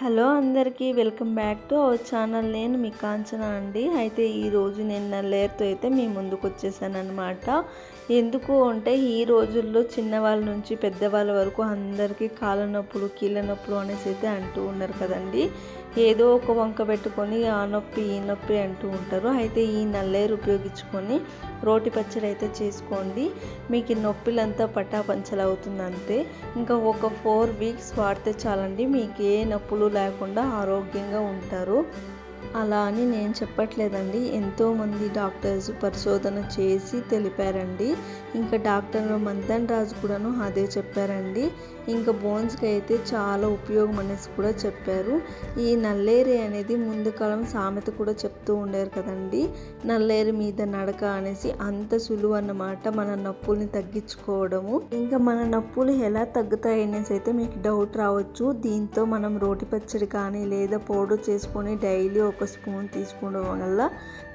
Hello అందరికీ welcome back to our channel. నేను మీ కాంచన అండి. అయితే ఈరోజు నేను నా లేయర్తో అయితే మీ ముందుకు వచ్చేసానమాట ఎందుకు అంటే ఈ రోజుల్లో చిన్నవాళ్ళ నుంచి పెద్దవాళ్ళ వరకు అందరికీ కాళ్ళ నొప్పులు కీళ్ళ నొప్పులు అనేసి అయితే అంటూ ఉన్నారు కదండి. ఏదో ఒక వంక పెట్టుకొని ఆ నొప్పి ఈ నొప్పి అంటూ ఉంటారు. అయితే ఈ నల్లేరు ఉపయోగించుకొని రోటి పచ్చడి అయితే చేసుకోండి. మీకు ఈ నొప్పులంతా పటాపంచలు అవుతుంది అంతే ఇంకా ఒక ఫోర్ వీక్స్ వాడితే చాలండి మీకు ఏ నొప్పులు లేకుండా ఆరోగ్యంగా ఉంటారు. అలా అని నేను చెప్పట్లేదండి. ఎంతోమంది డాక్టర్స్ పరిశోధన చేసి తెలిపారండి. ఇంకా డాక్టర్ మంతన్ రాజు కూడాను అదే చెప్పారండి. ఇంకా బోన్స్కి అయితే చాలా ఉపయోగం అనేసి కూడా చెప్పారు. ఈ నల్లేరి అనేది ముందు కాలం సామెత కూడా చెప్తూ ఉండేరు కదండి. నల్లేరి మీద నడక అనేసి అంత సులువు అన్నమాట మన నొప్పుల్ని తగ్గించుకోవడము. ఇంకా మన నొప్పులు ఎలా తగ్గుతాయి అనేసి అయితే మీకు డౌట్ రావచ్చు. దీంతో మనం రోటి పచ్చడి కానీ లేదా పౌడర్ చేసుకొని డైలీ ఒక స్పూన్ తీసుకోవడం వల్ల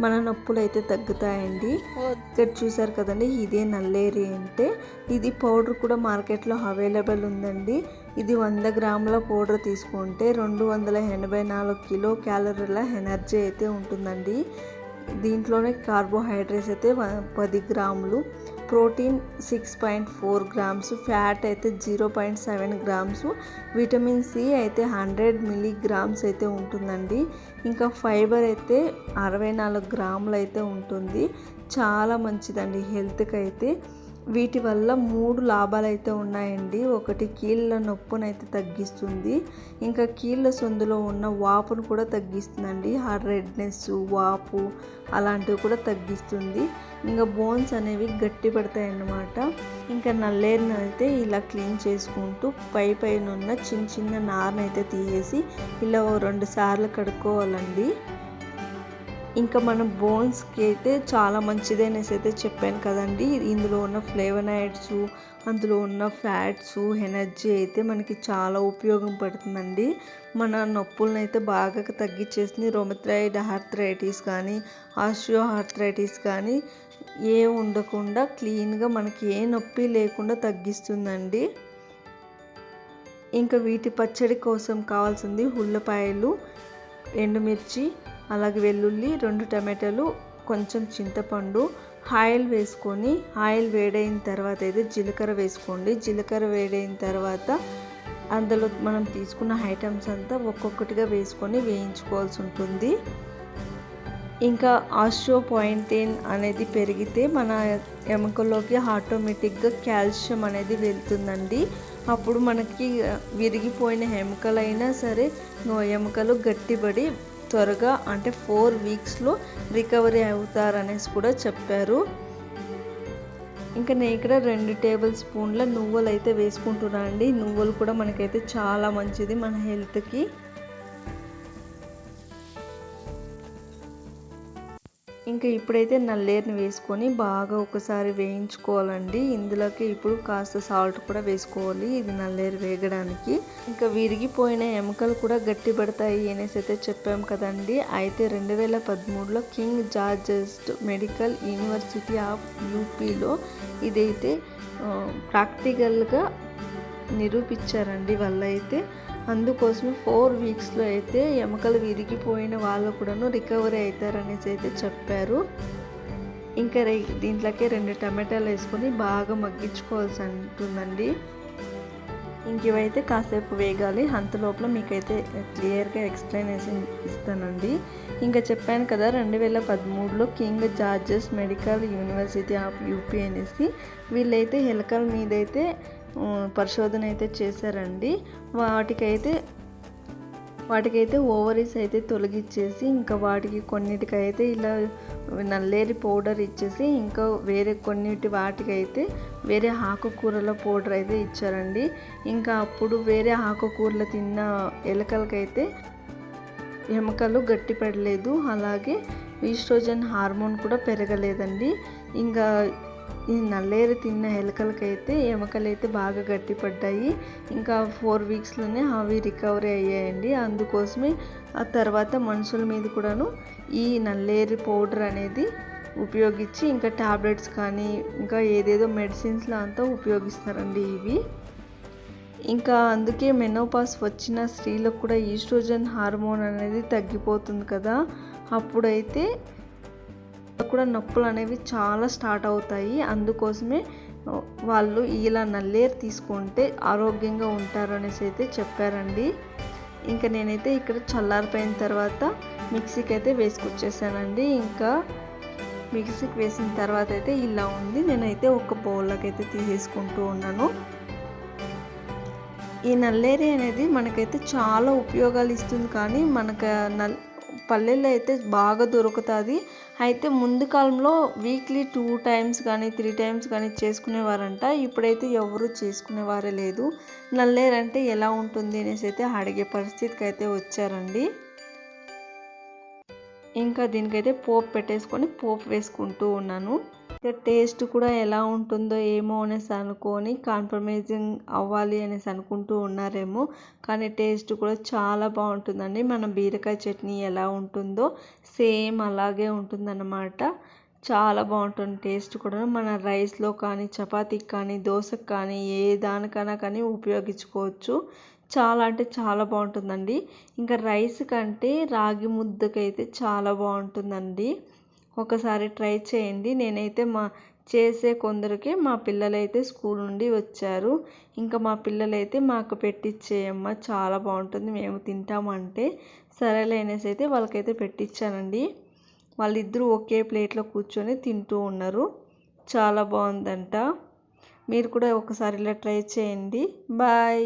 మన నొప్పులు అయితే తగ్గుతాయండి ఇక్కడ చూసారు కదండి ఇదే నల్లేరి అంటే ఇది పౌడర్ కూడా మార్కెట్లో అవైలబుల్ ఉందండి. ఇది వంద గ్రాముల పౌడర్ తీసుకుంటే రెండు వందల ఎనభై నాలుగు కిలో క్యాలరీల ఎనర్జీ అయితే ఉంటుందండి. దీంట్లోనే కార్బోహైడ్రేట్స్ అయితే పది గ్రాములు. Protein six point four grams fat అయితే zero point seven grams vitamin C అయితే హండ్రెడ్ మిలీగ్రామ్స్ అయితే ఉంటుందండి. ఇంకా ఫైబర్ అయితే అరవై నాలుగు గ్రాములు అయితే ఉంటుంది. చాలా మంచిదండి హెల్త్కి అయితే వీటి వల్ల మూడు లాభాలు అయితే ఉన్నాయండి. ఒకటి కీళ్ళ నొప్పునైతే తగ్గిస్తుంది. ఇంకా కీళ్ళ సొందులో ఉన్న వాపును కూడా తగ్గిస్తుందండి. ఆ రెడ్నెస్ వాపు అలాంటివి కూడా తగ్గిస్తుంది. ఇంకా బోన్స్ అనేవి గట్టి పడతాయి అన్నమాట ఇంకా నల్లేరుని అయితే ఇలా క్లీన్ చేసుకుంటూ పై పైన ఉన్న చిన్న చిన్న నారనైతే తీసేసి ఇలా రెండు సార్లు కడుక్కోవాలండి. ఇంకా మన బోన్స్కి అయితే చాలా మంచిది అనేసి అయితే చెప్పాను కదండి. ఇందులో ఉన్న ఫ్లేవనాయిడ్స్ అందులో ఉన్న ఫ్యాట్స్ ఎనర్జీ అయితే మనకి చాలా ఉపయోగం పడుతుందండి. మన నొప్పులను అయితే బాగా తగ్గించేసింది రొమథ్రాయిడ్ ఆర్థరైటిస్ కానీ ఆస్ట్రియో ఆర్థరైటిస్ కానీ ఏ ఉండకుండా క్లీన్గా మనకి ఏ నొప్పి లేకుండా తగ్గిస్తుందండి. ఇంకా వీటి పచ్చడి కోసం కావాల్సింది ఉల్లిపాయలు ఎండుమిర్చి అలాగే వెల్లుల్లి రెండు టమాటాలు కొంచెం చింతపండు ఆయిల్ వేసుకొని ఆయిల్ వేడైన తర్వాత అయితే జీలకర్ర వేసుకోండి. జీలకర్ర వేడైన తర్వాత అందులో మనం తీసుకున్న ఐటమ్స్ అంతా ఒక్కొక్కటిగా వేసుకొని వేయించుకోవాల్సి ఉంటుంది. ఇంకా ఆస్ట్రోపాయింటేన్ అనేది పెరిగితే మన ఎముకల్లోకి ఆటోమేటిక్గా కాల్షియం అనేది వెళ్తుందండి. అప్పుడు మనకి విరిగిపోయిన ఎముకలైనా సరే ఎముకలు గట్టిపడి త్వరగా అంటే ఫోర్ వీక్స్లో రికవరీ అవుతారనేసి కూడా చెప్పారు. ఇంకా నేను ఇక్కడ రెండు టేబుల్ స్పూన్ల నువ్వులు అయితే వేసుకుంటున్నాను అండి. నువ్వులు కూడా మనకైతే చాలా మంచిది మన హెల్త్కి. ఇంకా ఇప్పుడైతే నల్లేరుని వేసుకొని బాగా ఒకసారి వేయించుకోవాలండి. ఇందులోకి ఇప్పుడు కాస్త సాల్ట్ కూడా వేసుకోవాలి ఇది నల్లేరు వేగడానికి. ఇంకా విరిగిపోయిన ఎముకలు కూడా గట్టి పడతాయి అనేసి అయితే చెప్పాం కదండి. అయితే రెండు వేల పదమూడులో King George's medical university of యూపీలో ఇదైతే ప్రాక్టికల్గా నిరూపించారండి వాళ్ళైతే. అయితే అందుకోసమే ఫోర్ వీక్స్లో అయితే ఎముకలు విరిగిపోయిన వాళ్ళు కూడాను రికవరీ అవుతారనేసి అయితే చెప్పారు. ఇంకా దీంట్లోకి రెండు టమాటాలు వేసుకొని బాగా మగ్గించుకోవాల్సి ఉంటుందండి. ఇంక ఇవైతే కాసేపు వేగాలి. అంత లోపల మీకైతే క్లియర్గా ఎక్స్ప్లెనేషన్ ఇస్తానండి. ఇంకా చెప్పాను కదా రెండు వేల పదమూడులో king George's medical university of UP అనేసి వీళ్ళైతే ఎలకల మీద అయితే పరిశోధన అయితే చేశారండి. వాటికైతే వాటికైతే ఓవరీస్ అయితే తొలగిచ్చేసి ఇంకా వాటికి కొన్నిటికైతే ఇలా నల్లేరి పౌడర్ ఇచ్చేసి ఇంకా వేరే కొన్నిటి వాటికైతే వేరే ఆకుకూరల పౌడర్ అయితే ఇచ్చారండి. ఇంకా అప్పుడు వేరే ఆకుకూరలు తిన్న ఎలకలకైతే ఎముకలు గట్టిపడలేదు అలాగే ఈస్ట్రోజన్ హార్మోన్ కూడా పెరగలేదండి. ఇంకా ఈ నల్లేరు తిన్న ఎలుకలకైతే ఎముకలు అయితే బాగా గట్టిపడ్డాయి. ఇంకా ఫోర్ వీక్స్లోనే అవి రికవరీ అయ్యాయండి. అందుకోసమే ఆ తర్వాత మనుషుల మీద కూడాను ఈ నల్లేరు పౌడర్ అనేది ఉపయోగించి ఇంకా టాబ్లెట్స్ కానీ ఇంకా ఏదేదో మెడిసిన్స్లో అంతా ఉపయోగిస్తారండి ఇవి. ఇంకా అందుకే మెనోపాస్ వచ్చిన స్త్రీలకు కూడా ఈస్ట్రోజన్ హార్మోన్ అనేది తగ్గిపోతుంది కదా. అప్పుడైతే కూడా నొప్పులు అనేవి చాలా స్టార్ట్ అవుతాయి. అందుకోసమే వాళ్ళు ఇలా నల్లేరు తీసుకుంటే ఆరోగ్యంగా ఉంటారు అనేసి అయితే చెప్పారండి. ఇంకా నేనైతే ఇక్కడ చల్లారిపోయిన తర్వాత మిక్సీకి అయితే వేసుకొచ్చేసానండి. ఇంకా మిక్సీకి వేసిన తర్వాత అయితే ఇలా ఉంది. నేనైతే ఒక బౌల్లోకి అయితే తీసేసుకుంటూ ఉన్నాను. ఈ నల్లేరి అనేది మనకైతే చాలా ఉపయోగాలు ఇస్తుంది కానీ మనకు నల్ పల్లెల్లో అయితే బాగా దొరుకుతుంది. అయితే ముందు కాలంలో వీక్లీ టూ టైమ్స్ కానీ త్రీ టైమ్స్ కానీ చేసుకునేవారంట. ఇప్పుడైతే ఎవరు చేసుకునేవారే లేదు. నల్లేరంటే ఎలా ఉంటుంది అనేసి అయితే అడిగే పరిస్థితికి అయితే వచ్చారండి. ఇంకా దీనికైతే పోపు పెట్టేసుకొని పోపు వేసుకుంటూ ఉన్నాను. టేస్ట్ కూడా ఎలా ఉంటుందో ఏమో అనేసి అనుకొని కాంప్రమైజింగ్ అవ్వాలి అనేసి అనుకుంటూ ఉన్నారేమో. కానీ టేస్ట్ కూడా చాలా బాగుంటుందండి. మన బీరకాయ చట్నీ ఎలా ఉంటుందో సేమ్ అలాగే ఉంటుందన్నమాట. చాలా బాగుంటుంది టేస్ట్ కూడా. మన రైస్లో కానీ చపాతీకి కానీ దోశకు కానీ ఏ దానికైనా కానీ ఉపయోగించుకోవచ్చు. చాలా అంటే చాలా బాగుంటుందండి. ఇంకా రైస్ కంటే రాగి ముద్దకైతే చాలా బాగుంటుందండి. ఒకసారి ట్రై చేయండి. నేనైతే మా చేసే కొందరికి మా పిల్లలైతే స్కూల్ నుండి వచ్చారు. ఇంకా మా పిల్లలైతే మాకు పెట్టించేయమ్మ చాలా బాగుంటుంది మేము తింటామంటే. సరేలే అనేసి అయితే వాళ్ళకైతే పెట్టించానండి వాళ్ళిద్దరూ ఒకే ప్లేట్లో కూర్చొని తింటూ ఉన్నారు. చాలా బాగుందంట. మీరు కూడా ఒకసారి ఇలా ట్రై చేయండి. బాయ్.